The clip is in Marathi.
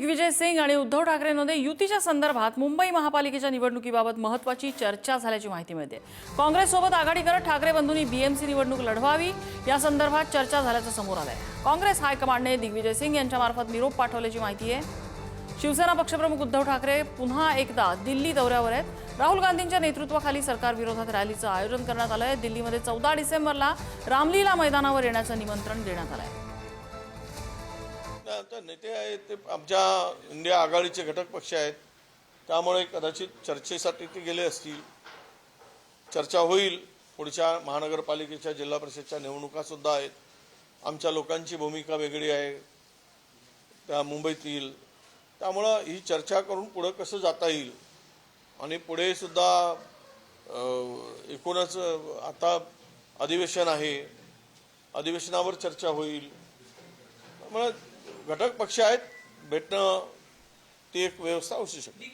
दिग्विजय सिंग आणि उद्धव ठाकरेंमध्ये युतीच्या संदर्भात मुंबई महापालिकेच्या निवडणुकीबाबत महत्वाची चर्चा झाल्याची माहिती मिळते. काँग्रेससोबत आघाडी करत ठाकरे बंधूंनी बीएमसी निवडणूक लढवावी या संदर्भात चर्चा झाल्याचं समोर आलंय. काँग्रेस हायकमांडने दिग्विजय सिंग यांच्यामार्फत निरोप पाठवल्याची माहिती आहे. शिवसेना पक्षप्रमुख उद्धव ठाकरे पुन्हा एकदा दिल्ली दौऱ्यावर आहेत. राहुल गांधींच्या नेतृत्वाखाली सरकार विरोधात रॅलीचं आयोजन करण्यात आलं आहे दिल्लीमध्ये चौदा डिसेंबरला रामलीला मैदानावर येण्याचं निमंत्रण देण्यात आलं आहे आता नेते आहेत ते आमच्या इंडिया आघाडीचे घटक पक्ष आहेत. त्यामुळे कदाचित चर्चेसाठी ते गेले असतील. चर्चा होईल. पुढच्या महानगरपालिकेच्या जिल्हा परिषदच्या निवडणुकासुद्धा आहेत. आमच्या लोकांची भूमिका वेगळी आहे. त्या मुंबईतील त्यामुळं ही चर्चा करून पुढं कसं जाता येईल? आणि पुढे सुद्धा एकूणच आता अधिवेशन आहे. अधिवेशनावर चर्चा होईल. त्यामुळे घटक पक्ष आहेत भेटणं ती एक व्यवस्था असू शकते